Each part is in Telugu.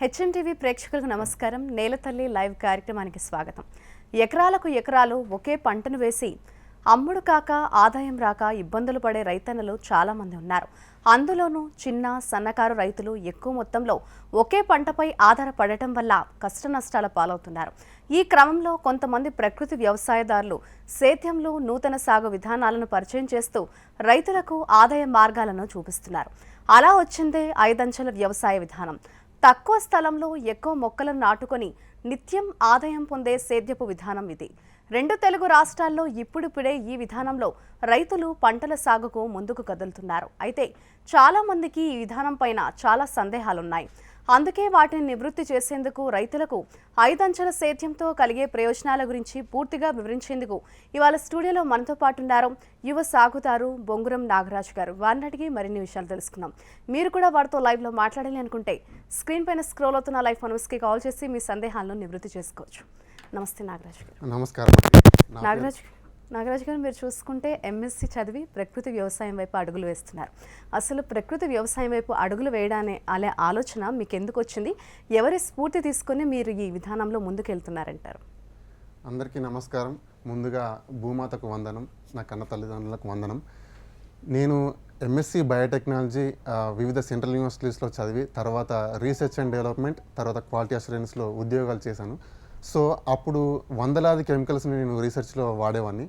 హెచ్ఎంటీవీ ప్రేక్షకులకు నమస్కారం. నేలతల్లి లైవ్ కార్యక్రమానికి స్వాగతం. ఎకరాలకు ఎకరాలు ఒకే పంటను వేసి అమ్ముడు కాక ఆదాయం రాక ఇబ్బందులు పడే రైతన్నలు చాలామంది ఉన్నారు. అందులోనూ చిన్న సన్నకారు రైతులు ఎక్కువ మొత్తంలో ఒకే పంటపై ఆధారపడటం వల్ల కష్ట నష్టాల పాలవుతున్నారు. ఈ క్రమంలో కొంతమంది ప్రకృతి వ్యవసాయదారులు సేద్యంలో నూతన సాగు విధానాలను పరిచయం చేస్తూ రైతులకు ఆదాయ మార్గాలను చూపిస్తున్నారు. అలా వచ్చిందే ఐదంచెల వ్యవసాయ విధానం. తక్కువ స్థలంలో ఎక్కువ మొక్కలను నాటుకొని నిత్యం ఆదాయం పొందే సేద్యపు విధానం ఇది. రెండు తెలుగు రాష్ట్రాల్లో ఇప్పుడిప్పుడే ఈ విధానంలో రైతులు పంటల సాగుకు ముందుకు కదులుతున్నారు. అయితే చాలా మందికి ఈ విధానం పైన చాలా సందేహాలున్నాయి. అందుకే వాటిని నివృత్తి చేసేందుకు రైతులకు ఐదంచెల సేద్యంతో కలిగే ప్రయోజనాల గురించి పూర్తిగా వివరించేందుకు ఇవాళ స్టూడియోలో మనతో పాటు ఉన్నారు యువ సాగుదారు బొంగురం నాగరాజు గారు. వారిని అడిగి మరిన్ని విషయాలు తెలుసుకుందాం. మీరు కూడా వారితో లైవ్లో మాట్లాడాలి అనుకుంటే స్క్రీన్ పైన స్క్రోల్ అవుతున్న లైవ్ ఫోన్స్కి కాల్ చేసి మీ సందేహాలను నివృత్తి చేసుకోవచ్చు. నమస్తే నాగరాజు గారు. నమస్కారం. నాగరాజ్ నాగరాజ్ గారు మీరు చూసుకుంటే ఎంఎస్సి చదివి ప్రకృతి వ్యవసాయం వైపు అడుగులు వేస్తున్నారు. అసలు ప్రకృతి వ్యవసాయం వైపు అడుగులు వేయడానే అనే ఆలోచన మీకు ఎందుకు వచ్చింది? ఎవరి స్ఫూర్తి తీసుకొని మీరు ఈ విధానంలో ముందుకెళ్తున్నారంటారు? అందరికీ నమస్కారం. ముందుగా భూమాతకు వందనం నా కన్న తల్లిదండ్రులకు వందనం. నేను ఎంఎస్సి బయోటెక్నాలజీ వివిధ సెంట్రల్ యూనివర్సిటీస్లో చదివి తర్వాత రీసెర్చ్ అండ్ డెవలప్మెంట్ తర్వాత క్వాలిటీ అసూరెన్స్లో ఉద్యోగాలు చేశాను. సో అప్పుడు వందలాది కెమికల్స్ని నేను రీసెర్చ్లో వాడేవాడిని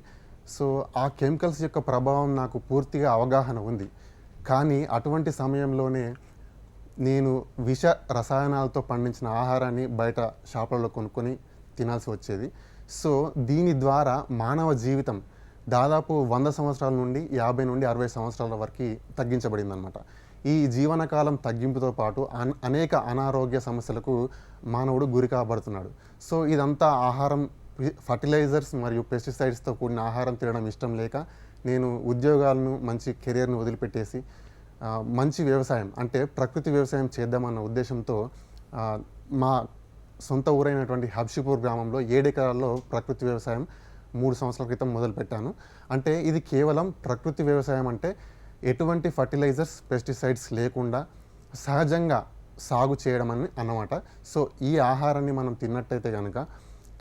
సో ఆ కెమికల్స్ యొక్క ప్రభావం నాకు పూర్తిగా అవగాహన ఉంది. కానీ అటువంటి సమయంలోనే నేను విష రసాయనాలతో పండించిన ఆహారాన్ని బయట షాపులలో కొనుక్కొని తినాల్సి వచ్చేది. సో దీని ద్వారా మానవ జీవితం దాదాపు వంద సంవత్సరాల నుండి యాభై నుండి అరవై సంవత్సరాల వరకు తగ్గించబడిందనమాట ఈ జీవనకాలం తగ్గింపుతో పాటు అన్ అనేక అనారోగ్య సమస్యలకు మానవుడు గురి కాబడుతున్నాడు. సో ఇదంతా ఆహారం ఫర్టిలైజర్స్ మరియు పెస్టిసైడ్స్తో కూడిన ఆహారం తినడం ఇష్టం లేక నేను ఉద్యోగాలను మంచి కెరియర్ను వదిలిపెట్టేసి మంచి వ్యవసాయం అంటే ప్రకృతి వ్యవసాయం చేద్దామన్న ఉద్దేశంతో మా సొంత ఊరైనటువంటి హబ్షిపూర్ గ్రామంలో ఏడెకరాల్లో ప్రకృతి వ్యవసాయం మూడు సంవత్సరాల క్రితం మొదలుపెట్టాను. అంటే ఇది కేవలం ప్రకృతి వ్యవసాయం అంటే ఎటువంటి ఫర్టిలైజర్స్ పెస్టిసైడ్స్ లేకుండా సహజంగా సాగు చేయడం అని అన్నమాట. సో ఈ ఆహారాన్ని మనం తిన్నట్టయితే కనుక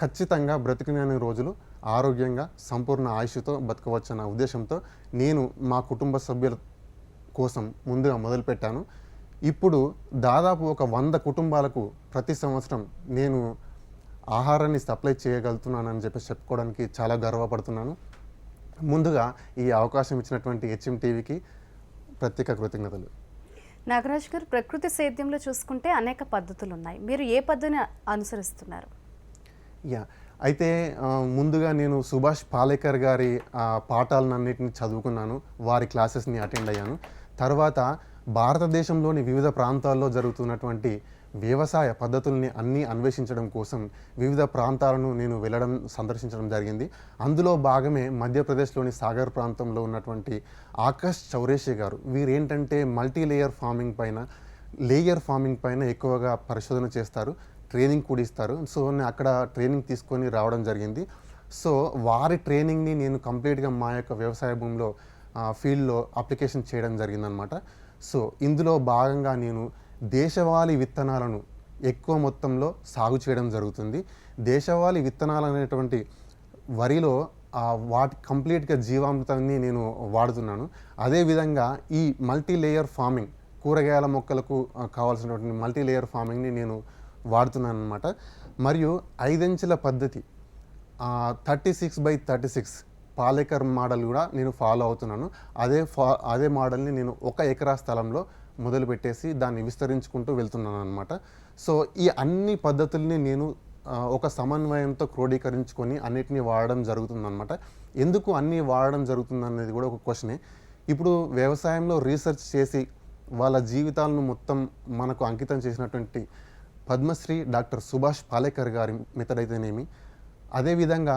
ఖచ్చితంగా బ్రతికినన్ని రోజులు ఆరోగ్యంగా సంపూర్ణ ఆయుష్తో బతకవచ్చన్న ఉద్దేశంతో నేను మా కుటుంబ సభ్యుల కోసం ముందుగా మొదలుపెట్టాను. ఇప్పుడు దాదాపు ఒక వంద కుటుంబాలకు ప్రతి సంవత్సరం నేను ఆహారాన్ని సప్లై చేయగలుగుతున్నానని చెప్పి చెప్పుకోవడానికి చాలా గర్వపడుతున్నాను. ముందుగా ఈ అవకాశం ఇచ్చినటువంటి హెచ్ఎం టీవీకి ప్రత్యేక కృతజ్ఞతలు. నాగరాజ్ గారు ప్రకృతి సేద్యంలో చూసుకుంటే అనేక పద్ధతులు ఉన్నాయి మీరు ఏ పద్ధతిని అనుసరిస్తున్నారు? యా అయితే ముందుగా నేను సుభాష్ పాలేకర్ గారి పాఠాలన్నింటిని చదువుకున్నాను. వారి క్లాసెస్ని అటెండ్ అయ్యాను. తర్వాత భారతదేశంలోని వివిధ ప్రాంతాల్లో జరుగుతున్నటువంటి వ్యవసాయ పద్ధతుల్ని అన్నీ అన్వేషించడం కోసం వివిధ ప్రాంతాలను నేను వెళ్ళడం సందర్శించడం జరిగింది. అందులో భాగమే మధ్యప్రదేశ్లోని సాగర్ ప్రాంతంలో ఉన్నటువంటి ఆకాష్ చౌరేషి గారు. వీరేంటంటే మల్టీ లేయర్ ఫార్మింగ్ పైన లేయర్ ఫార్మింగ్ పైన ఎక్కువగా పరిశోధన చేస్తారు ట్రైనింగ్ కూడా ఇస్తారు. సో నేను అక్కడ ట్రైనింగ్ తీసుకొని రావడం జరిగింది. సో వారి ట్రైనింగ్ని నేను కంప్లీట్గా మా యొక్క వ్యవసాయ భూమిలో ఫీల్డ్లో అప్లికేషన్ చేయడం జరిగిందనమాట సో ఇందులో భాగంగా నేను దేశవాళీ విత్తనాలను ఎక్కువ మొత్తంలో సాగు చేయడం జరుగుతుంది. దేశవాళీ విత్తనాలు అనేటువంటి వరిలో వాటి కంప్లీట్గా జీవామృతాన్ని నేను వాడుతున్నాను. అదేవిధంగా ఈ మల్టీ లేయర్ ఫార్మింగ్ కూరగాయల మొక్కలకు కావాల్సినటువంటి మల్టీ లేయర్ ఫార్మింగ్ని నేను వాడుతున్నాను అనమాట మరియు ఐదంచెల పద్ధతి thirty six by thirty six Palekar model కూడా నేను ఫాలో అవుతున్నాను. అదే ఫా అదే మోడల్ని నేను ఒక ఎకరా స్థలంలో మొదలు పెట్టేసి దాన్ని విస్తరించుకుంటూ వెళ్తున్నాను అనమాట సో ఈ అన్ని పద్ధతుల్ని నేను ఒక సమన్వయంతో క్రోడీకరించుకొని అన్నిటినీ వాడడం జరుగుతుందన్నమాట. ఎందుకు అన్నీ వాడడం జరుగుతుంది అనేది కూడా ఒక క్వశ్చనే. ఇప్పుడు వ్యవసాయంలో రీసెర్చ్ చేసి వాళ్ళ జీవితాలను మొత్తం మనకు అంకితం చేసినటువంటి పద్మశ్రీ డాక్టర్ సుభాష్ పాలేకర్ గారి మెథడ్ అయితేనేమి అదేవిధంగా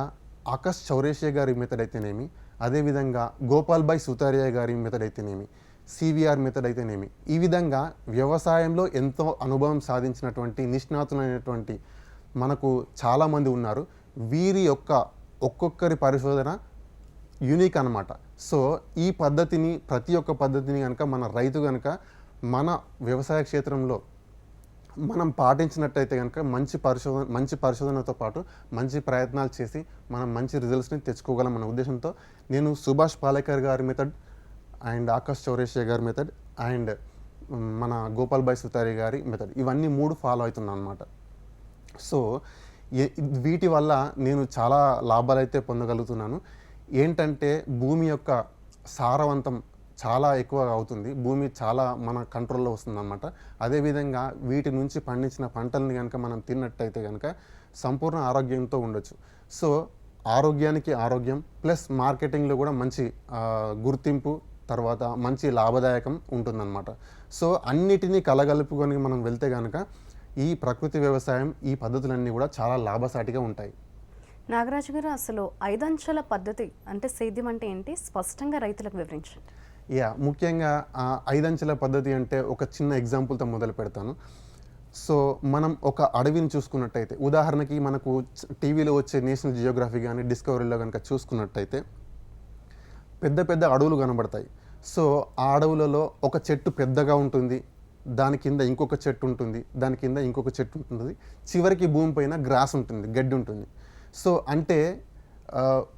ఆకాష్ చౌరేషియా గారి మెథడ్ అయితేనేమి అదేవిధంగా గోపాల్ బాయ్ సుతారియా గారి మెథడ్ అయితేనేమి సివిఆర్ మెథడ్ అయితేనేమి? ఈ విధంగా వ్యవసాయంలో ఎంతో అనుభవం సాధించినటువంటి నిష్ణాతులైనటువంటి మనకు చాలామంది ఉన్నారు. వీరి యొక్క ఒక్కొక్కరి పరిశోధన యూనిక్ అనమాట సో ఈ పద్ధతిని ప్రతి ఒక్క పద్ధతిని కనుక మన రైతు కనుక మన వ్యవసాయ క్షేత్రంలో మనం పాటించినట్టయితే కనుక మంచి పరిశోధన మంచి పరిశోధనతో పాటు మంచి ప్రయత్నాలు చేసి మనం మంచి రిజల్ట్స్ని తెచ్చుకోగలం అన్న ఉద్దేశంతో నేను సుభాష్ పాలేకర్ గారి మెథడ్ అండ్ ఆకాష్ చౌరేషియా గారి మెథడ్ అండ్ మన గోపాల్ భాయ్ సుతారి గారి మెథడ్ ఇవన్నీ మూడు ఫాలో అవుతున్నాను అనమాట సో వీటి వల్ల నేను చాలా లాభాలు అయితే పొందగలుగుతున్నాను. ఏంటంటే భూమి యొక్క సారవంతం చాలా ఎక్కువ అవుతుంది. భూమి చాలా మన కంట్రోల్లో వస్తుందన్నమాట. అదేవిధంగా వీటి నుంచి పండించిన పంటల్ని కనుక మనం తిన్నట్టయితే కనుక సంపూర్ణ ఆరోగ్యంతో ఉండొచ్చు. సో ఆరోగ్యానికి ఆరోగ్యం ప్లస్ మార్కెటింగ్లో కూడా మంచి గుర్తింపు తర్వాత మంచి లాభదాయకం ఉంటుందన్నమాట. సో అన్నిటినీ కలగలుపుకొని మనం వెళ్తే కనుక ఈ ప్రకృతి వ్యవసాయం ఈ పద్ధతులన్నీ కూడా చాలా లాభసాటిగా ఉంటాయి. నాగరాజు గారు అసలు ఐదంచెల పద్ధతి అంటే సేద్యం అంటే ఏంటి? స్పష్టంగా రైతులకు వివరించండి. యా ముఖ్యంగా ఐదంచెల పద్ధతి అంటే ఒక చిన్న ఎగ్జాంపుల్తో మొదలు పెడతాను. సో మనం ఒక అడవిని చూసుకున్నట్టయితే ఉదాహరణకి మనకు టీవీలో వచ్చే నేషనల్ జియోగ్రఫీ కానీ డిస్కవరీలో కనుక చూసుకున్నట్టయితే పెద్ద పెద్ద అడవులు కనబడతాయి. సో ఆ అడవులలో ఒక చెట్టు పెద్దగా ఉంటుంది. దాని కింద ఇంకొక చెట్టు ఉంటుంది. దాని కింద ఇంకొక చెట్టు ఉంటుంది. చివరికి భూమి పైన గ్రాస్ ఉంటుంది. గడ్డి ఉంటుంది. సో అంటే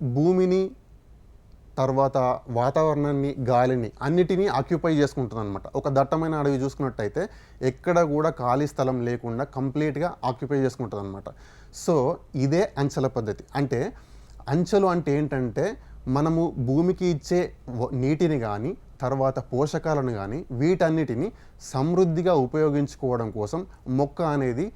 భూమిని తర్వాత వాతావరణాన్ని గాలిని అన్నిటినీ ఆక్యుపై చేసుకుంటుంది అనమాట ఒక దట్టమైన అడవి చూసుకున్నట్టయితే ఎక్కడ కూడా ఖాళీ స్థలం లేకుండా కంప్లీట్గా ఆక్యుపై చేసుకుంటుంది అనమాట సో ఇదే అంచెల పద్ధతి. అంటే అంచెలు అంటే ఏంటంటే మనము భూమికి ఇచ్చే వ- నీటిని కానీ తర్వాత పోషకాలను కానీ వీటన్నిటిని సమృద్ధిగా ఉపయోగించుకోవడం కోసం మొక్క అనేది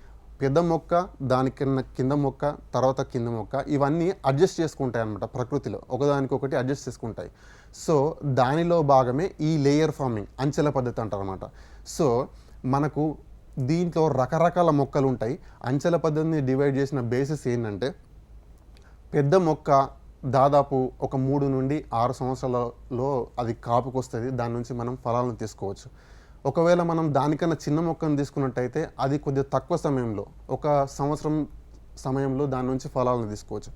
పెద్ద మొక్క దాని కింద కింద మొక్క తర్వాత కింద మొక్క ఇవన్నీ అడ్జస్ట్ చేసుకుంటాయి అన్నమాట ప్రకృతిలో. ఒకదానికొకటి అడ్జస్ట్ చేసుకుంటాయి. సో దానిలో భాగమే ఈ లేయర్ ఫార్మింగ్ అంచెల పద్ధతి అంటారనమాట సో మనకు దీంట్లో రకరకాల మొక్కలు ఉంటాయి అంచెల పద్ధతిని డివైడ్ చేసిన బేసిస్ ఏంటంటే పెద్ద మొక్క దాదాపు ఒక మూడు నుండి ఆరు సంవత్సరాలలో అది కాపుకొస్తుంది. దాని నుంచి మనం ఫలాలను తీసుకోవచ్చు. ఒకవేళ మనం దానికన్నా చిన్న మొక్కను తీసుకున్నట్టయితే అది కొద్దిగా తక్కువ సమయంలో ఒక సంవత్సరం సమయంలో దాని నుంచి ఫలాలను తీసుకోవచ్చు.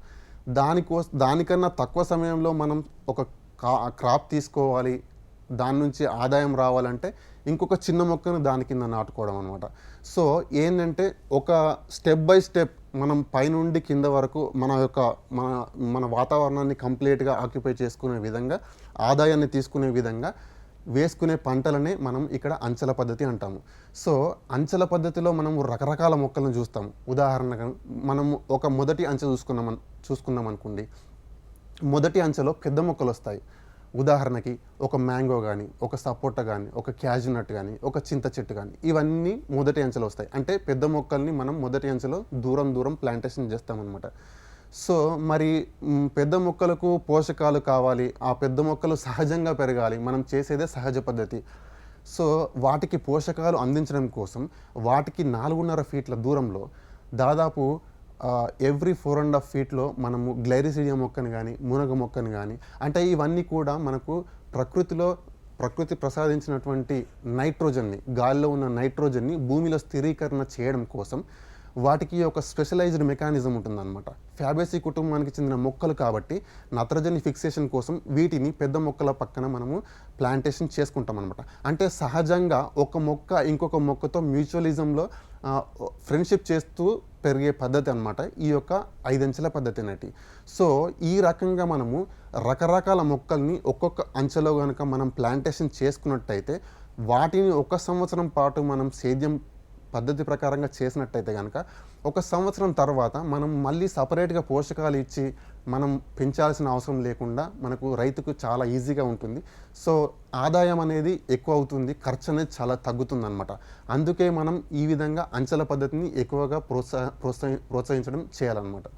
దానికో దానికన్నా తక్కువ సమయంలో మనం ఒక కా- క్రాప్ తీసుకోవాలి. దాని నుంచి ఆదాయం రావాలంటే ఇంకొక చిన్న మొక్కను దాని కింద నాటుకోవడం అనమాట సో ఏంటంటే ఒక స్టెప్ బై స్టెప్ మనం పైనుండి కింద వరకు మన యొక్క మన మన వాతావరణాన్ని కంప్లీట్గా ఆక్యుపై చేసుకునే విధంగా ఆదాయాన్ని తీసుకునే విధంగా వేసుకునే పంటలనే మనం ఇక్కడ అంచెల పద్ధతి అంటాము. సో అంచెల పద్ధతిలో మనం రకరకాల మొక్కలను చూస్తాము. ఉదాహరణగా మనము ఒక మొదటి అంచె చూసుకున్నాం చూసుకున్నాం అనుకోండి మొదటి అంచెలో పెద్ద మొక్కలు వస్తాయి ఉదాహరణకి ఒక మ్యాంగో కానీ ఒక సపోటా కానీ ఒక క్యాజునట్ కానీ ఒక చింత చెట్టు కానీ ఇవన్నీ మొదటి అంచెలో వస్తాయి. అంటే పెద్ద మొక్కల్ని మనం మొదటి అంచెలో దూరం దూరం ప్లాంటేషన్ చేస్తామన్నమాట. సో మరి పెద్ద మొక్కలకు పోషకాలు కావాలి. ఆ పెద్ద మొక్కలు సహజంగా పెరగాలి. మనం చేసేదే సహజ పద్ధతి. సో వాటికి పోషకాలు అందించడం కోసం వాటికి నాలుగున్నర ఫీట్ల దూరంలో దాదాపు ఎవ్రీ ఫోర్ అండ్ హాఫ్ ఫీట్లో మనము గ్లైరిసిడియా మొక్కను కానీ మునగ మొక్కను కానీ అంటే ఇవన్నీ కూడా మనకు ప్రకృతిలో ప్రకృతి ప్రసాదించినటువంటి నైట్రోజన్ని గాలిలో ఉన్న నైట్రోజన్ని భూమిలో స్థిరీకరణ చేయడం కోసం వాటికి ఒక స్పెషలైజ్డ్ మెకానిజం ఉంటుందన్నమాట. ఫ్యాబేసీ కుటుంబానికి చెందిన మొక్కలు కాబట్టి నత్రజని ఫిక్సేషన్ కోసం వీటిని పెద్ద మొక్కల పక్కన మనము ప్లాంటేషన్ చేసుకుంటాం అనమాట అంటే సహజంగా ఒక మొక్క ఇంకొక మొక్కతో మ్యూచువలిజంలో ఫ్రెండ్షిప్ చేస్తూ పెరిగే పద్ధతి అన్నమాట ఈ యొక్క ఐదంచెల పద్ధతి అనేటి సో ఈ రకంగా మనము రకరకాల మొక్కల్ని ఒక్కొక్క అంచెలో కనుక మనం ప్లాంటేషన్ చేసుకున్నట్టయితే వాటిని ఒక సంవత్సరం పాటు మనం సేద్యం పద్ధతి ప్రకారంగా చేసినట్టయితే కనుక ఒక సంవత్సరం తర్వాత మనం మళ్ళీ సపరేట్గా పోషకాలు ఇచ్చి మనం పెంచాల్సిన అవసరం లేకుండా మనకు రైతుకు చాలా ఈజీగా ఉంటుంది. సో ఆదాయం అనేది ఎక్కువ అవుతుంది ఖర్చు అనేది చాలా తగ్గుతుంది అనమాట అందుకే మనం ఈ విధంగా అంచెల పద్ధతిని ఎక్కువగా ప్రోత్సాహ ప్రోత్సహి ప్రోత్సహించడం చేయాలన్నమాట.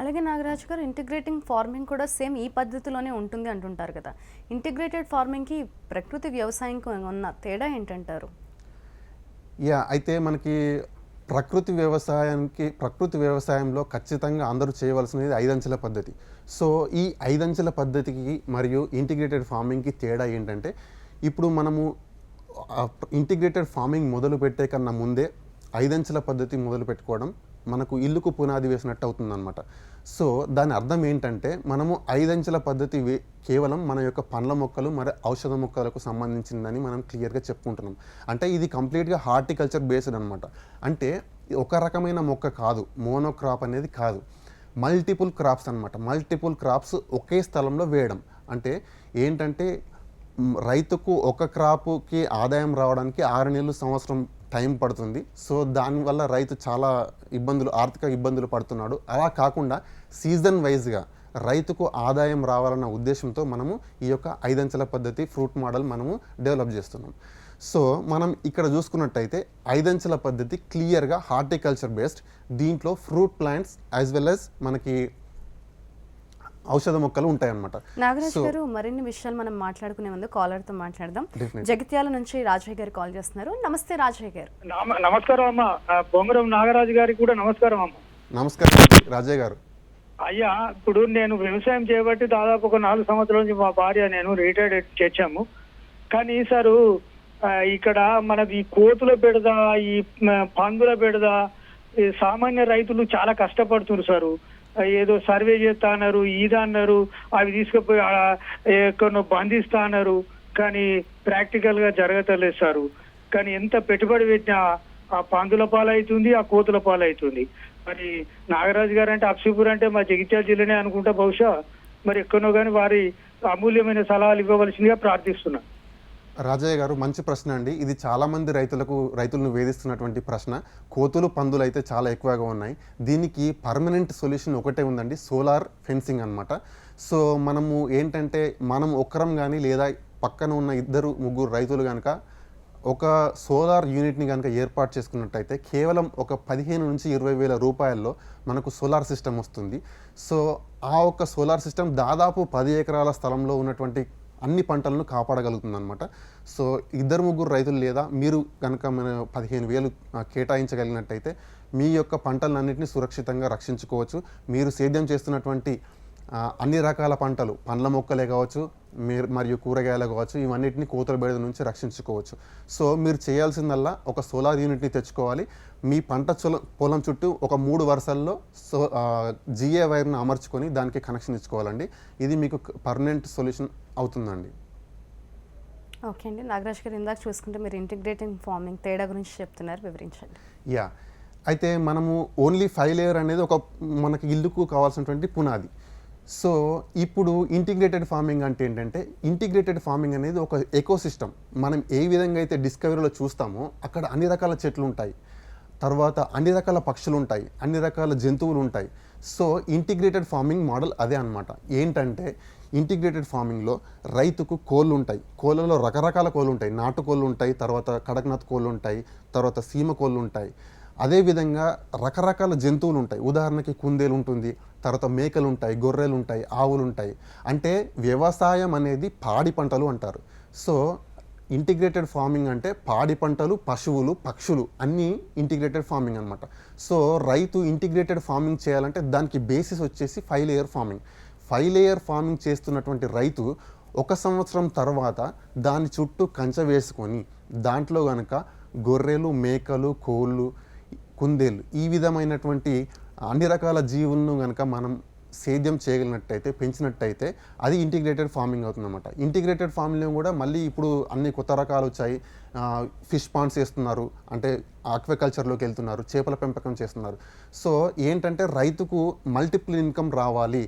అలాగే నాగరాజు గారు ఇంటిగ్రేటింగ్ ఫార్మింగ్ కూడా సేమ్ ఈ పద్ధతిలోనే ఉంటుంది అంటుంటారు కదా. ఇంటిగ్రేటెడ్ ఫార్మింగ్కి ప్రకృతి వ్యవసాయంకి ఉన్న తేడా ఏంటంటారు? యా అయితే మనకి ప్రకృతి వ్యవసాయానికి ప్రకృతి వ్యవసాయంలో ఖచ్చితంగా అందరూ చేయవలసినది ఐదంచెల పద్ధతి. సో ఈ ఐదంచెల పద్ధతికి మరియు ఇంటిగ్రేటెడ్ ఫార్మింగ్కి తేడా ఏంటంటే ఇప్పుడు మనము ఇంటిగ్రేటెడ్ ఫార్మింగ్ మొదలు పెట్టే కన్నా ముందే ఐదంచెల పద్ధతి మొదలు పెట్టుకోవడం మనకు ఇల్లుకు పునాది వేసినట్టు అవుతుందన్నమాట. సో దాని అర్థం ఏంటంటే మనము ఐదంచెల పద్ధతి కేవలం మన యొక్క పండ్ల మొక్కలు మరి ఔషధ మొక్కలకు సంబంధించిందని మనం క్లియర్గా చెప్పుకుంటున్నాం. అంటే ఇది కంప్లీట్గా హార్టికల్చర్ బేస్డ్ అనమాట అంటే ఒక రకమైన మొక్క కాదు మోనోక్రాప్ అనేది కాదు. మల్టిపుల్ క్రాప్స్ అన్నమాట. మల్టిపుల్ క్రాప్స్ ఒకే స్థలంలో వేయడం. అంటే ఏంటంటే రైతుకు ఒక క్రాప్కి ఆదాయం రావడానికి ఆరు నెలలు సంవత్సరం టైం పడుతుంది. సో దానివల్ల రైతు చాలా ఇబ్బందులు ఆర్థిక ఇబ్బందులు పడుతున్నాడు. అలా కాకుండా సీజన్ వైజ్గా రైతుకు ఆదాయం రావాలన్న ఉద్దేశంతో మనము ఈ యొక్క ఐదంచెల పద్ధతి ఫ్రూట్ మోడల్ మనము డెవలప్ చేస్తున్నాం. సో మనం ఇక్కడ చూసుకున్నట్టయితే ఐదంచెల పద్ధతి క్లియర్గా హార్టికల్చర్ బేస్డ్ దీంట్లో fruit plants as well as మనకి ఔషధ మొక్కలు ఉంటాయన్నమాట. నాగరాజ్ గారు మరిన్ని విషయాలు మనం మాట్లాడుకునే ముందు caller తో మాట్లాడదాం. జగిత్యాల నుంచి రాజయ్య గారు కాల్ చేస్తున్నారు. నమస్తే రాజయ్య గారు. నమ- నమస్కారం అమ్మ. బొంగరం నాగరాజు గారికి కూడా నమస్కారం అమ్మ. నమస్కారం రాజయ్య గారు. అయ్యా ఇప్పుడు నేను వ్యవసాయం చేయబట్టి దాదాపు ఒక నాలుగు సంవత్సరాల నుంచి మా భార్య నేను రిటైర్డ్ చేశాము. కానీ సారు ఇక్కడ మనది ఈ కోతుల బెడద ఈ పందుల బెడద ఈ సామాన్య రైతులు చాలా కష్టపడుతున్నారు సారు. ఏదో సర్వే చేస్తా అన్నారు ఈద అన్నారు అవి తీసుకుపోయి ఎక్కడో బంధిస్తా అన్నారు. కానీ ప్రాక్టికల్గా జరగతలేదు సారు. కానీ ఎంత పెట్టుబడి పెట్టినా ఆ పందుల పాలవుతుంది ఆ కోతుల పాలవుతుంది మరి నాగరాజు గారు అంటే అప్సిపూర్ అంటే మా జగిత్యాల జిల్లానే అనుకుంటా బహుశా. మరి ఎక్కడో కానీ వారి అమూల్యమైన సలహాలు ఇవ్వవలసిందిగా ప్రార్థిస్తున్నాను రాజయ్య గారు మంచి ప్రశ్న అండి. ఇది చాలామంది రైతులకు రైతులను వేధిస్తున్నటువంటి ప్రశ్న. కోతులు పందులు అయితే చాలా ఎక్కువగా ఉన్నాయి. దీనికి పర్మనెంట్ సొల్యూషన్ ఒకటే ఉందండి సోలార్ ఫెన్సింగ్ అన్నమాట. సో మనము ఏంటంటే మనం ఒక్కరం కానీ లేదా పక్కన ఉన్న ఇద్దరు ముగ్గురు రైతులు కనుక ఒక సోలార్ యూనిట్ని కనుక ఏర్పాటు చేసుకున్నట్టయితే కేవలం ఒక పదిహేను నుంచి ఇరవై వేల రూపాయల్లో మనకు సోలార్ సిస్టమ్ వస్తుంది. సో ఆ ఒక్క సోలార్ సిస్టమ్ దాదాపు పది ఎకరాల స్థలంలో ఉన్నటువంటి అన్ని పంటలను కాపాడగలుగుతుంది అనమాట సో ఇద్దరు ముగ్గురు రైతులు లేదా మీరు కనుక మన పదిహేను వేలు కేటాయించగలిగినట్టయితే మీ యొక్క పంటలన్నింటినీ సురక్షితంగా రక్షించుకోవచ్చు. మీరు సేద్యం చేస్తున్నటువంటి అన్ని రకాల పంటలు పండ్ల మొక్కలే కావచ్చు మీరు మరియు కూరగాయలు కావచ్చు ఇవన్నిటిని కోతల బెడద నుంచి రక్షించుకోవచ్చు. సో మీరు చేయాల్సిందల్లా ఒక సోలార్ యూనిట్ని తెచ్చుకోవాలి. మీ పంట చొల- పొలం చుట్టూ ఒక మూడు వరుసల్లో సో జిఏ వైర్ను అమర్చుకొని దానికి కనెక్షన్ ఇచ్చుకోవాలండి. ఇది మీకు పర్మనెంట్ సొల్యూషన్ అవుతుందండి. ఓకే అండి. నాగరాజ్ గారు ఇందాక చూసుకుంటే మీరు ఇంటిగ్రేటింగ్ ఫార్మింగ్ తేడా గురించి చెప్తున్నారు. వివరించండి. యా. అయితే మనము ఓన్లీ ఫైవ్ లేయర్ అనేది ఒక మనకి ఇల్లుకు కావాల్సినటువంటి పునాది. సో ఇప్పుడు ఇంటిగ్రేటెడ్ ఫార్మింగ్ అంటే ఏంటంటే ఇంటిగ్రేటెడ్ ఫార్మింగ్ అనేది ఒక ఎకోసిస్టమ్ మనం ఏ విధంగా అయితే డిస్కవరీలో చూస్తామో అక్కడ అన్ని రకాల చెట్లు ఉంటాయి. తర్వాత అన్ని రకాల పక్షులు ఉంటాయి అన్ని రకాల జంతువులు ఉంటాయి. సో ఇంటిగ్రేటెడ్ ఫార్మింగ్ మోడల్ అదే అన్నమాట. ఏంటంటే ఇంటిగ్రేటెడ్ ఫార్మింగ్లో రైతుకు కోళ్ళు ఉంటాయి. కోళ్ళలో రకరకాల కోళ్ళు ఉంటాయి. నాటు కోళ్ళు ఉంటాయి తర్వాత కడక్నాథ్ కోళ్ళు ఉంటాయి తర్వాత సీమ కోళ్ళు ఉంటాయి. అదేవిధంగా రకరకాల జంతువులు ఉంటాయి ఉదాహరణకి కుందేలు ఉంటుంది తర్వాత మేకలు ఉంటాయి గొర్రెలు ఉంటాయి ఆవులు ఉంటాయి అంటే వ్యవసాయం అనేది పాడి పంటలు అంటారు. సో ఇంటిగ్రేటెడ్ ఫార్మింగ్ అంటే పాడి పంటలు పశువులు పక్షులు అన్నీ ఇంటిగ్రేటెడ్ ఫార్మింగ్ అనమాట సో రైతు ఇంటిగ్రేటెడ్ ఫార్మింగ్ చేయాలంటే దానికి బేసిస్ వచ్చేసి five layer farming. Five layer farming చేస్తున్నటువంటి రైతు ఒక సంవత్సరం తర్వాత దాని చుట్టూ కంచె వేసుకొని దాంట్లో కనుక గొర్రెలు మేకలు కోళ్ళు కుందేలు. ఈ విధమైనటువంటి అన్ని రకాల జీవులను కనుక మనం సేద్యం చేయగలిగినట్టయితే పెంచినట్టయితే అది ఇంటిగ్రేటెడ్ ఫార్మింగ్ అవుతుందన్నమాట. ఇంటిగ్రేటెడ్ ఫార్మింగ్లో కూడా మళ్ళీ ఇప్పుడు అన్ని కొత్త రకాలు వచ్చాయి. ఫిష్ పాండ్స్ వేస్తున్నారు అంటే ఆక్వాకల్చర్లోకి వెళ్తున్నారు. చేపల పెంపకం చేస్తున్నారు. సో ఏంటంటే రైతుకు మల్టిపుల్ ఇన్కమ్ రావాలి.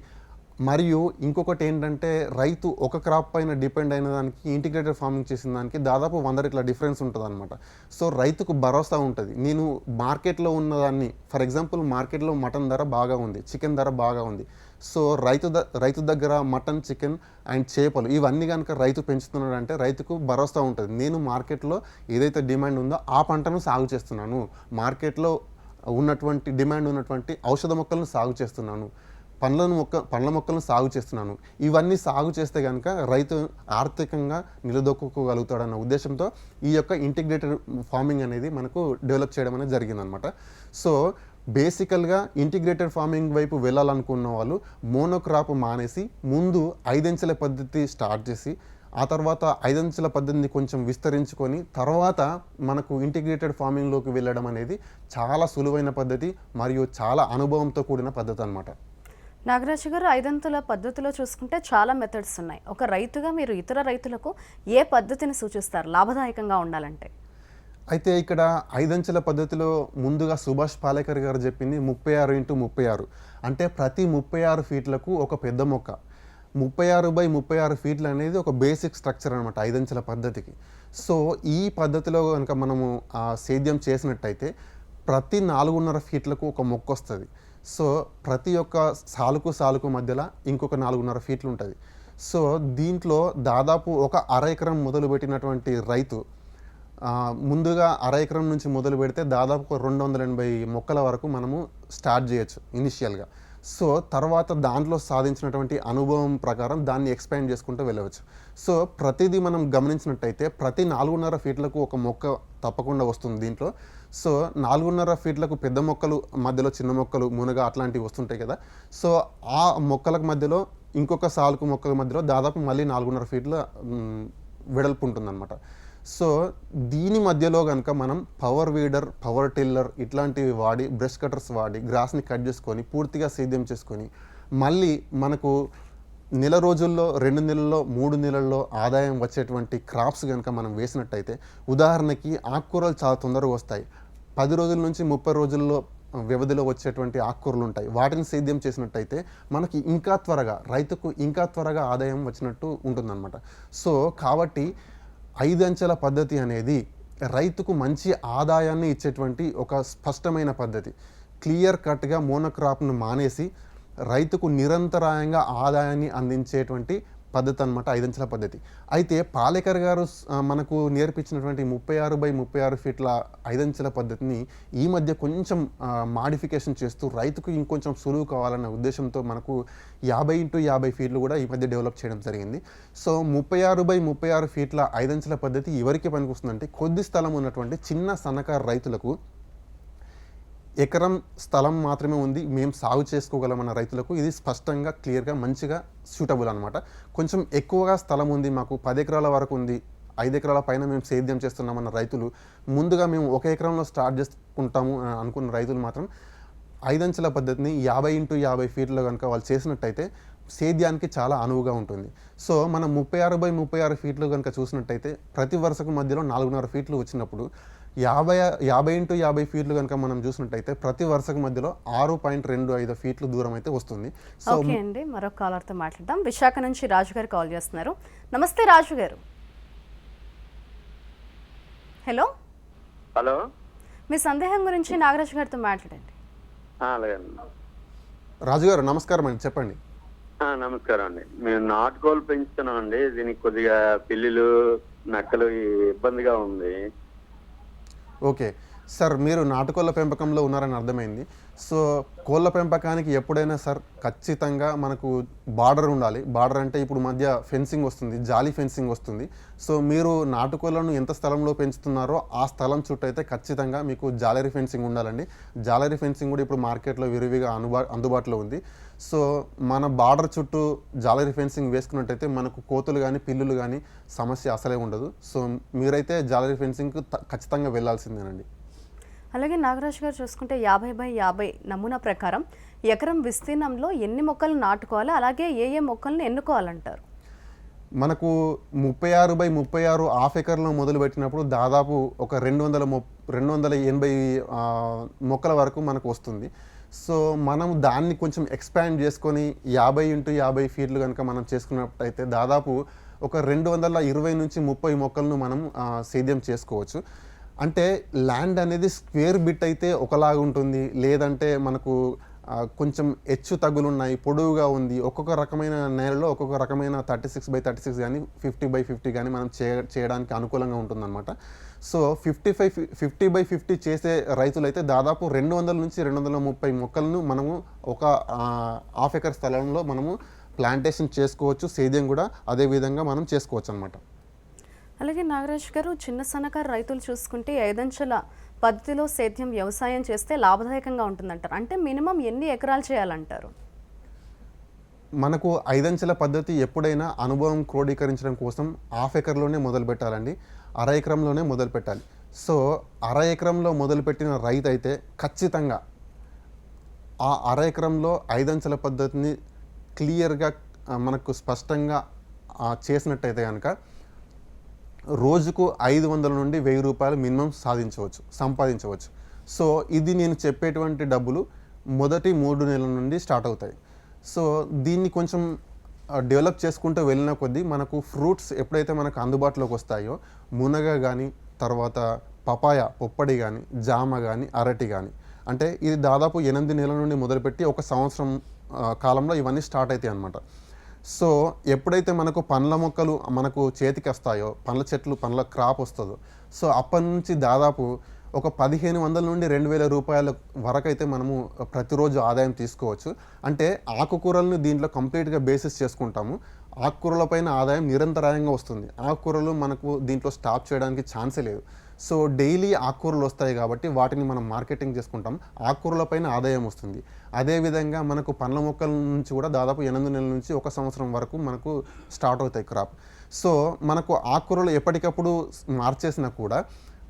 మరియు ఇంకొకటి ఏంటంటే రైతు ఒక క్రాప్ పైన డిపెండ్ అయిన దానికి ఇంటిగ్రేటెడ్ ఫార్మింగ్ చేసిన దానికి దాదాపు వంద రెట్ల డిఫరెన్స్ ఉంటుంది అనమాట సో రైతుకు భరోసా ఉంటుంది. నేను మార్కెట్లో ఉన్నదాన్ని ఫర్ ఎగ్జాంపుల్ మార్కెట్లో మటన్ ధర బాగా ఉంది చికెన్ ధర బాగా ఉంది. సో రైతు ద రైతు దగ్గర మటన్ చికెన్ అండ్ చేపలు ఇవన్నీ కనుక రైతు పెంచుతున్నాడు అంటే రైతుకు భరోసా ఉంటుంది. నేను మార్కెట్లో ఏదైతే డిమాండ్ ఉందో ఆ పంటను సాగు చేస్తున్నాను. మార్కెట్లో ఉన్నటువంటి డిమాండ్ ఉన్నటువంటి ఔషధ మొక్కలను సాగు చేస్తున్నాను. పండ్లను మొక్క పండ్ల మొక్కలను సాగు చేస్తున్నాను. ఇవన్నీ సాగు చేస్తే కనుక రైతు ఆర్థికంగా నిలదొక్కుకోగలుగుతాడన్న ఉద్దేశంతో ఈ యొక్క ఇంటిగ్రేటెడ్ ఫార్మింగ్ అనేది మనకు డెవలప్ చేయడం అనేది జరిగిందనమాట సో బేసికల్గా ఇంటిగ్రేటెడ్ ఫార్మింగ్ వైపు వెళ్ళాలనుకున్న వాళ్ళు మోనోక్రాప్ మానేసి ముందు ఐదంచెల పద్ధతి స్టార్ట్ చేసి ఆ తర్వాత ఐదంచెల పద్ధతిని కొంచెం విస్తరించుకొని తర్వాత మనకు ఇంటిగ్రేటెడ్ ఫార్మింగ్లోకి వెళ్ళడం అనేది చాలా సులువైన పద్ధతి మరియు చాలా అనుభవంతో కూడిన పద్ధతి అనమాట నాగరాజు గారు ఐదంతుల పద్ధతిలో చూసుకుంటే చాలా మెథడ్స్ ఉన్నాయి. ఒక రైతుగా మీరు ఇతర రైతులకు ఏ పద్ధతిని సూచిస్తారు? లాభదాయకంగా ఉండాలంటే. అయితే ఇక్కడ ఐదంచెల పద్ధతిలో ముందుగా సుభాష్ పాలేకర్ గారు చెప్పింది ముప్పై ఆరు ఇంటూ ముప్పై ఆరు. అంటే ప్రతి ముప్పై ఆరు ఫీట్లకు ఒక పెద్ద మొక్క. ముప్పై ఆరు బై ముప్పై ఆరు ఫీట్లు అనేది ఒక బేసిక్ స్ట్రక్చర్ అనమాట ఐదంచెల పద్ధతికి. సో ఈ పద్ధతిలో కనుక మనము ఆ సేద్యం చేసినట్టయితే ప్రతి నాలుగున్నర ఫీట్లకు ఒక మొక్క వస్తుంది. సో ప్రతి ఒక్క సాలుకు సాలుకు మధ్యలో ఇంకొక నాలుగున్నర ఫీట్లు ఉంటుంది. సో దీంట్లో దాదాపు ఒక అర ఎకరం మొదలుపెట్టినటువంటి రైతు ముందుగా అర ఎకరం నుంచి మొదలు పెడితే దాదాపు రెండు వందల ఎనభై మొక్కల వరకు మనము స్టార్ట్ చేయొచ్చు ఇనిషియల్గా. సో తర్వాత దాంట్లో సాధించినటువంటి అనుభవం ప్రకారం దాన్ని ఎక్స్పాండ్ చేసుకుంటూ వెళ్ళవచ్చు. సో ప్రతిదీ మనం గమనించినట్టయితే ప్రతి నాలుగున్నర ఫీట్లకు ఒక మొక్క తప్పకుండా వస్తుంది దీంట్లో. సో నాలుగున్నర ఫీట్లకు పెద్ద మొక్కలు మధ్యలో చిన్న మొక్కలు మునగ అట్లాంటివి వస్తుంటాయి కదా. సో ఆ మొక్కలకు మధ్యలో ఇంకొక సాలుకు మొక్కల మధ్యలో దాదాపు మళ్ళీ నాలుగున్నర ఫీట్ల వెడల్పు ఉంటుందన్నమాట. సో దీని మధ్యలో కనుక మనం పవర్ వీడర్ పవర్ టిల్లర్ ఇట్లాంటివి వాడి బ్రష్ కటర్స్ వాడి గ్రాస్ని కట్ చేసుకొని పూర్తిగా సేద్యం చేసుకొని మళ్ళీ మనకు నెల రోజుల్లో రెండు నెలల్లో మూడు నెలల్లో ఆదాయం వచ్చేటువంటి క్రాప్స్ కనుక మనం వేసినట్టయితే ఉదాహరణకి ఆకుకూరలు చాలా తొందరగా వస్తాయి. పది రోజుల నుంచి ముప్పై రోజుల్లో వ్యవధిలో వచ్చేటువంటి ఆకుకూరలు ఉంటాయి. వాటిని సేద్యం చేసినట్టయితే మనకి ఇంకా త్వరగా రైతుకు ఇంకా త్వరగా ఆదాయం వచ్చినట్టు ఉంటుందన్నమాట. సో కాబట్టి ఐదు అంచెల పద్ధతి అనేది రైతుకు మంచి ఆదాయాన్ని ఇచ్చేటువంటి ఒక స్పష్టమైన పద్ధతి. క్లియర్ కట్గా మోనోక్రాప్ను మానేసి రైతుకు నిరంతరాయంగా ఆదాయాన్ని అందించేటువంటి పద్ధతి అనమాట ఐదంచెల పద్ధతి. అయితే పాలేకర్ గారు మనకు నేర్పించినటువంటి ముప్పై ఆరు బై ముప్పై ఆరు ఫీట్ల ఐదంచెల పద్ధతిని ఈ మధ్య కొంచెం మాడిఫికేషన్ చేస్తూ రైతుకు ఇంకొంచెం సులువు కావాలన్న ఉద్దేశంతో మనకు యాభై ఇంటూ యాభై ఫీట్లు కూడా ఈ మధ్య డెవలప్ చేయడం జరిగింది. సో ముప్పై ఆరు బై ముప్పై ఆరు ఫీట్ల ఐదంచెల పద్ధతి ఎవరికి పనికొస్తుందంటే కొద్ది స్థలం ఉన్నటువంటి చిన్న సన్నకారు రైతులకు ఎకరం స్థలం మాత్రమే ఉంది. మేము సాగు చేసుకోగలమన్న రైతులకు ఇది స్పష్టంగా క్లియర్గా మంచిగా సూటబుల్ అనమాట కొంచెం ఎక్కువగా స్థలం ఉంది మాకు పది ఎకరాల వరకు ఉంది ఐదు ఎకరాల పైన మేము సేద్యం చేస్తున్నామన్న రైతులు ముందుగా మేము ఒక ఎకరంలో స్టార్ట్ చేసుకుంటాము అనుకున్న రైతులు మాత్రం ఐదంచెల పద్ధతిని యాభై ఇంటూ యాభై ఫీట్లో కనుక వాళ్ళు చేసినట్టయితే సేద్యానికి చాలా అనువుగా ఉంటుంది. సో మనం ముప్పై ఆరు బై ముప్పై ఆరు ఫీట్లు కనుక చూసినట్టయితే ప్రతి వరుసకు మధ్యలో నాలుగున్నర ఫీట్లు వచ్చినప్పుడు యాభై యాభై ఇంటూ యాభై ఫీట్లు కనుక మనం చూసినట్టయితే ప్రతి వరుసకు మధ్యలో ఆరు పాయింట్ రెండు ఐదు ఫీట్లు దూరం అయితే వస్తుంది. సో ఓకే అండి మరొక కాలర్తో మాట్లాడదాం. విశాఖ నుంచి రాజు గారు కాల్ చేస్తున్నారు. నమస్తే రాజు గారు. హలో? హలో? మీ సందేహం గురించి నాగరాజు గారితో మాట్లాడండి. ఆ, అలాగే అండి. రాజుగారు నమస్కారం అండి చెప్పండి. ఆ, నమస్కారం అండి. మేము నాటుకోలు పెంచుతున్నాం అండి దీనికి కొద్దిగా పిల్లులు నక్కలు ఇబ్బందిగా ఉంది. ఓకే సార్ మీరు నాటుకోళ్ళ పెంపకంలో ఉన్నారని అర్థమైంది. సో కోళ్ళ పెంపకానికి ఎప్పుడైనా సార్ ఖచ్చితంగా మనకు బార్డర్ ఉండాలి. బార్డర్ అంటే ఇప్పుడు మధ్య ఫెన్సింగ్ వస్తుంది జాలీ ఫెన్సింగ్ వస్తుంది. సో మీరు నాటుకోళ్ళను ఎంత స్థలంలో పెంచుతున్నారో ఆ స్థలం చుట్టూ అయితే ఖచ్చితంగా మీకు జాలరీ ఫెన్సింగ్ ఉండాలండి. జాలరీ ఫెన్సింగ్ కూడా ఇప్పుడు మార్కెట్లో విరివిగా అనుబా అందుబాటులో ఉంది. సో మన బార్డర్ చుట్టూ జాలరీ ఫెన్సింగ్ వేసుకున్నట్టయితే మనకు కోతులు కానీ పిల్లులు కానీ సమస్య అసలే ఉండదు. సో మీరైతే జాలరీ ఫెన్సింగ్కి త- ఖచ్చితంగా వెళ్ళాల్సిందేనండి. అలాగే నాగరాజు గారు చూసుకుంటే యాభై బై యాభై నమూనా ప్రకారం ఎకరం విస్తీర్ణంలో ఎన్ని మొక్కలు నాటుకోవాలి? అలాగే ఏ ఏ మొక్కలను ఎన్నుకోవాలంటారు? మనకు ముప్పై ఆరు బై ముప్పై ఆరు హాఫ్ ఎకర్లో మొదలు పెట్టినప్పుడు దాదాపు ఒక రెండు వందల మొ రెండు వందల ఎనభై మొక్కల వరకు మనకు వస్తుంది. సో మనం దాన్ని కొంచెం ఎక్స్పాండ్ చేసుకొని యాభై ఇంటూ యాభై ఫీట్లు కనుక మనం చేసుకున్నట్టయితే దాదాపు ఒక రెండు వందల ఇరవై నుంచి ముప్పై మొక్కలను మనం సేద్యం చేసుకోవచ్చు. అంటే ల్యాండ్ అనేది స్క్వేర్ బిట్ అయితే ఒకలాగా ఉంటుంది. లేదంటే మనకు కొంచెం హెచ్చు తగ్గులు ఉన్నాయి పొడవుగా ఉంది. ఒక్కొక్క రకమైన నేలలో ఒక్కొక్క రకమైన thirty six by thirty six కానీ ఫిఫ్టీ బై ఫిఫ్టీ కానీ మనం చే చేయడానికి అనుకూలంగా ఉంటుందన్నమాట. So fifty five fifty by fifty చేసే రైతులైతే దాదాపు రెండు వందల నుంచి రెండు వందల ముప్పై మొక్కలను మనము ఒక హాఫ్ ఎకర్ స్థలంలో మనము ప్లాంటేషన్ చేసుకోవచ్చు. సేద్యం కూడా అదే విధంగా మనం చేసుకోవచ్చు అనమాట అలాగే నాగరాజ్ గారు చిన్న సన్నకారు రైతులు చూసుకుంటే ఐదంచెల పద్ధతిలో సేద్యం వ్యవసాయం చేస్తే లాభదాయకంగా ఉంటుందంటారు. అంటే మినిమం ఎన్ని ఎకరాలు చేయాలంటారు? మనకు ఐదంచెల పద్ధతి ఎప్పుడైనా అనుభవం క్రోడీకరించడం కోసం హాఫ్ ఎకర్లోనే మొదలు పెట్టాలండి. అర ఎకరంలోనే మొదలు పెట్టాలి. సో అర ఎకరంలో మొదలుపెట్టిన రైతు అయితే ఖచ్చితంగా ఆ అర ఎకరంలో ఐదంచెల పద్ధతిని క్లియర్గా మనకు స్పష్టంగా చేసినట్టయితే కనుక రోజుకు ఐదు వందల నుండి వెయ్యి రూపాయలు మినిమం సాధించవచ్చు సంపాదించవచ్చు. సో ఇది నేను చెప్పేటువంటి డబ్బులు మొదటి మూడు నెలల నుండి స్టార్ట్ అవుతాయి. సో దీన్ని కొంచెం డెవలప్ చేసుకుంటూ వెళ్ళిన కొద్దీ మనకు ఫ్రూట్స్ ఎప్పుడైతే మనకు అందుబాటులోకి వస్తాయో మునగ కానీ తర్వాత పపాయ పొప్పడి కానీ జామ కానీ అరటి కానీ అంటే ఇది దాదాపు ఎనిమిది నెలల నుండి మొదలుపెట్టి ఒక సంవత్సరం కాలంలో ఇవన్నీ స్టార్ట్ అవుతాయి అన్నమాట. సో ఎప్పుడైతే మనకు పండ్ల మొక్కలు మనకు చేతికి వస్తాయో పండ్ల చెట్లు పండ్ల క్రాప్ వస్తుందో సో అప్పటి నుంచి దాదాపు ఒక పదిహేను వందల నుండి రెండు వేల రూపాయల వరకు అయితే మనము ప్రతిరోజు ఆదాయం తీసుకోవచ్చు. అంటే ఆకుకూరలను దీంట్లో కంప్లీట్గా బేసిస్ చేసుకుంటాము. ఆకుకూరలపైన ఆదాయం నిరంతరాయంగా వస్తుంది. ఆకుకూరలు మనకు దీంట్లో స్టాప్ చేయడానికి ఛాన్సే లేదు. సో డైలీ ఆకుకూరలు వస్తాయి కాబట్టి వాటిని మనం మార్కెటింగ్ చేసుకుంటాం. ఆకుకూరల పైన ఆదాయం వస్తుంది. అదేవిధంగా మనకు పండ్ల మొక్కల నుంచి కూడా దాదాపు ఎనిమిది నెలల నుంచి ఒక సంవత్సరం వరకు మనకు స్టార్ట్ అవుతాయి క్రాప్. సో మనకు ఆకుకూరలు ఎప్పటికప్పుడు మార్చేసినా కూడా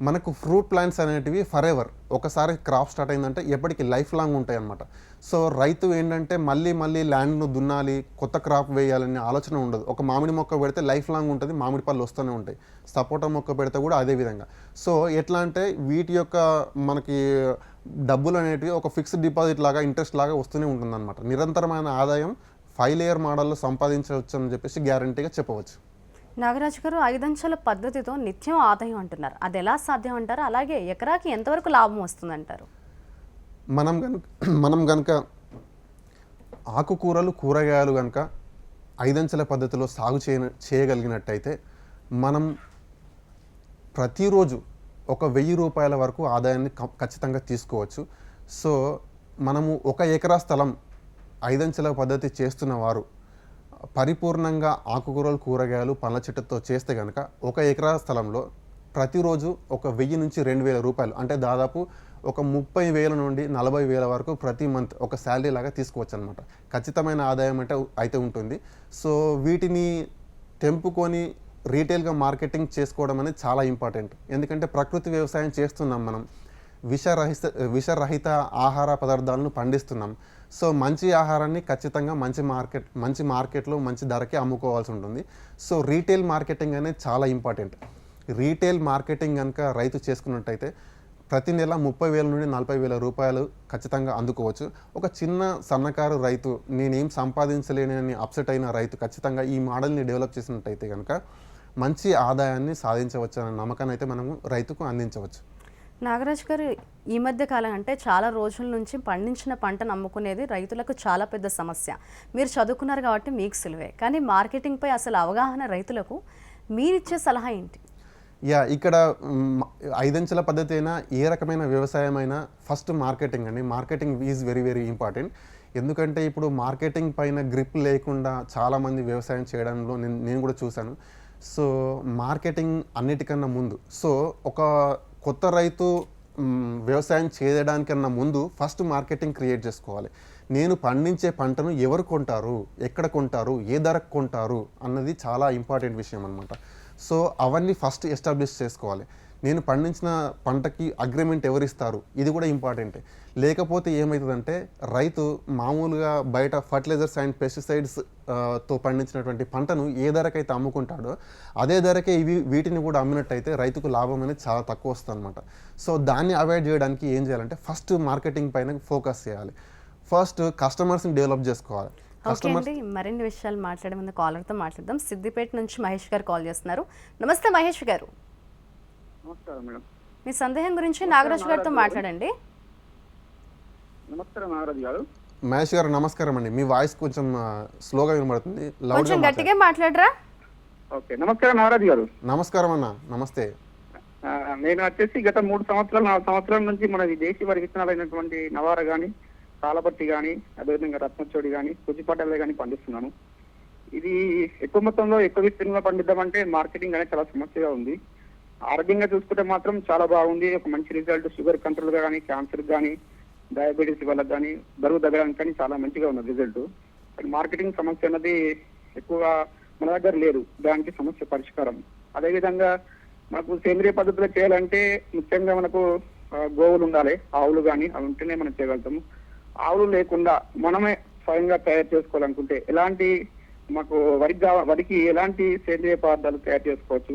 మనకు ఫ్రూట్ ప్లాంట్స్ అనేటివి ఫర్ ఎవర్ ఒకసారి క్రాప్ స్టార్ట్ అయిందంటే ఎప్పటికీ లైఫ్ లాంగ్ ఉంటాయి అన్నమాట. సో రైతు ఏంటంటే మళ్ళీ మళ్ళీ ల్యాండ్ను దున్నాలి కొత్త క్రాప్ వేయాలనే ఆలోచన ఉండదు. ఒక మామిడి మొక్క పెడితే లైఫ్ లాంగ్ ఉంటుంది మామిడి పళ్ళు వస్తూనే ఉంటాయి. సపోటా మొక్క పెడితే కూడా అదే విధంగా. సో ఎట్లా అంటే వీటి యొక్క మనకి డబ్బులు అనేటివి ఒక ఫిక్స్డ్ డిపాజిట్ లాగా ఇంట్రెస్ట్ లాగా వస్తూనే ఉంటుందన్నమాట. నిరంతరమైన ఆదాయం ఫైవ్ లేయర్ మోడల్లో సంపాదించవచ్చు అని చెప్పేసి గ్యారంటీగా చెప్పవచ్చు. నాగరాజు గారు ఐదంచెల పద్ధతితో నిత్యం ఆదాయం అంటున్నారు. అది ఎలా సాధ్యం అంటారు? అలాగే ఎకరాకి ఎంతవరకు లాభం వస్తుందంటారు? మనం కనుక మనం కనుక ఆకుకూరలు కూరగాయలు కనుక ఐదంచెల పద్ధతిలో సాగు చేయ చేయగలిగినట్టయితే మనం ప్రతిరోజు ఒక వెయ్యి రూపాయల వరకు ఆదాయాన్ని క- ఖచ్చితంగా తీసుకోవచ్చు. సో మనము ఒక ఎకరా స్థలం ఐదంచెల పద్ధతి చేస్తున్న వారు పరిపూర్ణంగా ఆకుకూరలు కూరగాయలు పండ్ల చెట్టుతో చేస్తే కనుక ఒక ఎకరా స్థలంలో ప్రతిరోజు ఒక వెయ్యి నుంచి రెండు వేల రూపాయలు అంటే దాదాపు ఒక ముప్పై వేల నుండి నలభై వేల వరకు ప్రతి మంత్ ఒక శాలరీ లాగా తీసుకోవచ్చు అనమాట ఖచ్చితమైన ఆదాయం అంటే అయితే ఉంటుంది. సో వీటిని తెంపుకొని రీటైల్గా మార్కెటింగ్ చేసుకోవడం అనేది చాలా ఇంపార్టెంట్. ఎందుకంటే ప్రకృతి వ్యవసాయం చేస్తున్నాం మనం. విషరహిత విషరహిత ఆహార పదార్థాలను పండిస్తున్నాం. సో మంచి ఆహారాన్ని ఖచ్చితంగా మంచి మార్కెట్ మంచి మార్కెట్లో మంచి ధరకే అమ్ముకోవాల్సి ఉంటుంది. సో రీటైల్ మార్కెటింగ్ అనేది చాలా ఇంపార్టెంట్. రీటైల్ మార్కెటింగ్ కనుక రైతు చేసుకున్నట్టయితే ప్రతి నెల ముప్పై వేల నుండి నలభై వేల రూపాయలు ఖచ్చితంగా అందుకోవచ్చు. ఒక చిన్న సన్నకారు రైతు నేనేం సంపాదించలేనని అప్సెట్ అయిన రైతు ఖచ్చితంగా ఈ మోడల్ని డెవలప్ చేసినట్టయితే కనుక మంచి ఆదాయాన్ని సాధించవచ్చు అనే నమ్మకాన్ని అయితే మనము రైతుకు అందించవచ్చు. నాగరాజ్ గారు ఈ మధ్య కాలం అంటే చాలా రోజుల నుంచి పండించిన పంటను అమ్ముకునేది రైతులకు చాలా పెద్ద సమస్య. మీరు చదువుకున్నారు కాబట్టి మీకు సులువే. కానీ మార్కెటింగ్పై అసలు అవగాహన రైతులకు మీరిచ్చే సలహా ఏంటి? యా ఇక్కడ ఐదంచెల పద్ధతి అయినా ఏ రకమైన వ్యవసాయం అయినా ఫస్ట్ మార్కెటింగ్ అండి. Marketing is very very important. ఎందుకంటే ఇప్పుడు మార్కెటింగ్ పైన గ్రిప్ లేకుండా చాలామంది వ్యవసాయం చేయడంలో నేను నేను కూడా చూశాను. సో మార్కెటింగ్ అన్నిటికన్నా ముందు. సో ఒక కొత్త రైతు వ్యవసాయం చేయడానికన్నా ముందు ఫస్ట్ మార్కెటింగ్ క్రియేట్ చేసుకోవాలి. నేను పండించే పంటను ఎవరు కొంటారు? ఎక్కడ కొంటారు? ఏ ధరకు కొంటారు? అన్నది చాలా ఇంపార్టెంట్ విషయం అనమాట సో అవన్నీ ఫస్ట్ ఎస్టాబ్లిష్ చేసుకోవాలి. నేను పండించిన పంటకి అగ్రిమెంట్ ఎవరు ఇస్తారు ఇది కూడా ఇంపార్టెంటే. లేకపోతే ఏమవుతుందంటే రైతు మామూలుగా బయట ఫర్టిలైజర్స్ అండ్ పెస్టిసైడ్స్తో పండించినటువంటి పంటను ఏ ధరకైతే అమ్ముకుంటాడో అదే ధరకే ఇవి వీటిని కూడా అమ్మినట్టయితే రైతుకు లాభం అనేది చాలా తక్కువ వస్తుంది అనమాట సో దాన్ని అవాయిడ్ చేయడానికి ఏం చేయాలంటే ఫస్ట్ మార్కెటింగ్ పైన ఫోకస్ చేయాలి. ఫస్ట్ కస్టమర్స్ని డెవలప్ చేసుకోవాలి. ఓకే అండి మరిన్ని విషయాలు మాట్లాడే ముందు కాలర్తో మాట్లాడదాం. సిద్దిపేట నుంచి మహేష్ గారు కాల్ చేస్తున్నారు. నమస్తే మహేష్ గారు. నమస్కారం మేడం. మీ సందేహం గురించి నాగరాజు గారితో మాట్లాడండి. నమస్కారం నాగరాజు గారు. మహేష్ గారు నమస్కారం అండి. మీ వాయిస్ కొంచెం స్లోగా వినబడుతుంది. లౌడ్గా కొంచెం గట్టిగా మాట్లాడరా? ఓకే నమస్కారం నాగరాజు గారు. నమస్కారం అన్న నమస్తే. నేను వచ్చేసి గత మూడు సంవత్సరాలు నాలుగు సంవత్సరాల నుంచి మన విదేశీ వరి విత్తనాలైనటువంటి నవార గాని తాళపట్టి గాని అదేవిధంగా రత్నచోడి గాని కుచిపటాలే గాని పండిస్తున్నాను. ఇది ఎక్కువ మొత్తంలో ఎక్కువ విస్తీర్ణంలో పండిద్దామంటే మార్కెటింగ్ అనేది చాలా సమస్యగా ఉంది. ఆరోగ్యంగా చూసుకుంటే మాత్రం చాలా బాగుంది. ఒక మంచి రిజల్ట్ షుగర్ కంట్రోల్ కానీ క్యాన్సర్ కానీ డయాబెటీస్ వాళ్ళకి కానీ బరువు తగ్గడానికి కానీ చాలా మంచిగా ఉన్నది రిజల్ట్ మార్కెటింగ్ సమస్య అన్నది ఎక్కువగా మన దగ్గర లేదు. దానికి సమస్య పరిష్కారం. అదేవిధంగా మనకు సేంద్రియ పద్ధతిలో చేయాలంటే ముఖ్యంగా మనకు గోవులు ఉండాలి. ఆవులు కానీ అవి ఉంటేనే మనం చేయగలుగుతాము. ఆవులు లేకుండా మనమే స్వయంగా తయారు చేసుకోవాలనుకుంటే ఎలాంటి మాకు వరికి వరికి ఎలాంటి సేంద్రియ పదార్థాలు తయారు చేసుకోవచ్చు?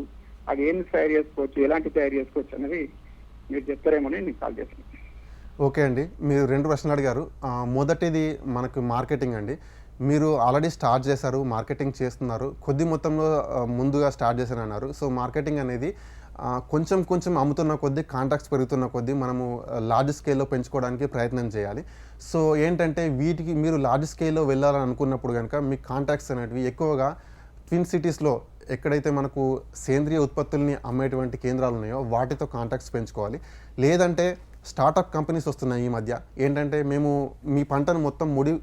అది ఏం తయారు చేసుకోవచ్చు ఎలాంటి తయారు చేసుకోవచ్చు అనేది మీరు చెప్తారేమో నేను కాల్ చేస్తాను ఓకే అండి. మీరు రెండు ప్రశ్నలు అడిగారు. మొదటిది మనకు మార్కెటింగ్ అండి. మీరు ఆల్రెడీ స్టార్ట్ చేశారు మార్కెటింగ్ చేస్తున్నారు. కొద్ది మొత్తంలో ముందుగా స్టార్ట్ చేశారన్నారు సో మార్కెటింగ్ అనేది కొంచెం కొంచెం అమ్ముతున్న కొద్దీ కాంటాక్ట్స్ పెరుగుతున్న కొద్దీ మనము లార్జ్ స్కేల్లో పెంచుకోవడానికి ప్రయత్నం చేయాలి. సో ఏంటంటే వీటికి మీరు లార్జ్ స్కేల్లో వెళ్ళాలని అనుకున్నప్పుడు కనుక మీ కాంటాక్ట్స్ అనేటివి ఎక్కువగా ట్విన్ సిటీస్లో ఎక్కడైతే మనకు సేంద్రియ ఉత్పత్తుల్ని అమ్మేటువంటి కేంద్రాలు ఉన్నాయో వాటితో కాంటాక్ట్స్ పెంచుకోవాలి. లేదంటే స్టార్టప్ కంపెనీస్ వస్తున్నాయి ఈ మధ్య. ఏంటంటే మేము మీ పంటను మొత్తం ముడి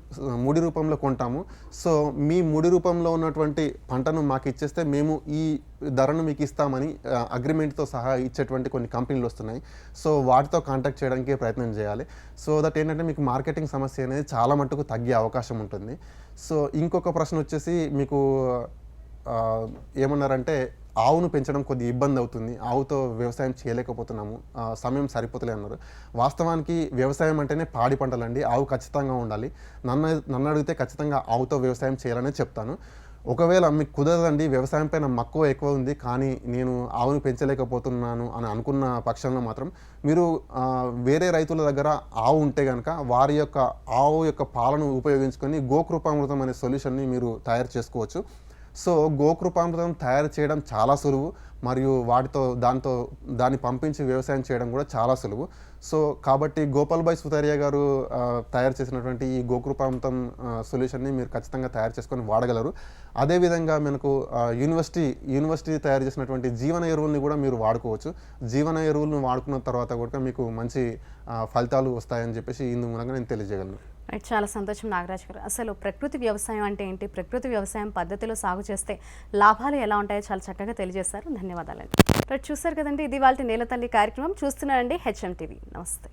ముడి రూపంలో కొంటాము. సో మీ ముడి రూపంలో ఉన్నటువంటి పంటను మాకు ఇచ్చేస్తే మేము ఈ ధరను మీకు ఇస్తామని అగ్రిమెంట్తో సహా ఇచ్చేటువంటి కొన్ని కంపెనీలు వస్తున్నాయి. సో వాటితో కాంటాక్ట్ చేయడానికి ప్రయత్నం చేయాలి. సో దట్ ఏంటంటే మీకు మార్కెటింగ్ సమస్య అనేది చాలా మట్టుకు తగ్గే అవకాశం ఉంటుంది. సో ఇంకొక ప్రశ్న వచ్చేసి మీకు ఏమన్నారంటే ఆవును పెంచడం కొద్ది ఇబ్బంది అవుతుంది. ఆవుతో వ్యవసాయం చేయలేకపోతున్నాము. సమయం సరిపోతలే అన్నారు. వాస్తవానికి వ్యవసాయం అంటేనే పాడి పంటలండి. ఆవు ఖచ్చితంగా ఉండాలి. నన్ను నన్ను అడిగితే ఖచ్చితంగా ఆవుతో వ్యవసాయం చేయాలనే చెప్తాను. ఒకవేళ మీకు కుదరదండి వ్యవసాయం పైన మక్కువ ఎక్కువ ఉంది కానీ నేను ఆవును పెంచలేకపోతున్నాను అని అనుకున్న పక్షంలో మాత్రం మీరు వేరే రైతుల దగ్గర ఆవు ఉంటే కనుక వారి యొక్క ఆవు యొక్క పాలను ఉపయోగించుకొని గోకృపామృతం అనే సొల్యూషన్ని మీరు తయారు చేసుకోవచ్చు. సో గోకృపామృతం తయారు చేయడం చాలా సులువు మరియు వాటితో దాంతో దాన్ని పంపించి వ్యవసాయం చేయడం కూడా చాలా సులువు. సో కాబట్టి గోపాల్బాయ్ సుతారియా గారు తయారు చేసినటువంటి ఈ గోకృపామృతం సొల్యూషన్ని మీరు ఖచ్చితంగా తయారు చేసుకొని వాడగలరు. అదేవిధంగా మనకు యూనివర్సిటీ యూనివర్సిటీ తయారు చేసినటువంటి జీవన ఎరువుల్ని కూడా మీరు వాడుకోవచ్చు. జీవన ఎరువులను వాడుకున్న తర్వాత కూడా మీకు మంచి ఫలితాలు వస్తాయని చెప్పేసి ఇందు మూలంగా నేను తెలియజేయగలను. రైట్ చాలా సంతోషం నాగరాజ్ గారు. అసలు ప్రకృతి వ్యవసాయం అంటే ఏంటి? ప్రకృతి వ్యవసాయం పద్ధతిలో సాగు చేస్తే లాభాలు ఎలా ఉంటాయో చాలా చక్కగా తెలియజేశారు. ధన్యవాదాలండి. రైట్ చూశారు కదండి ఇది వాళ్ళ నేల తల్లి కార్యక్రమం. చూస్తున్నారండి హెచ్ఎం టీవీ. నమస్తే.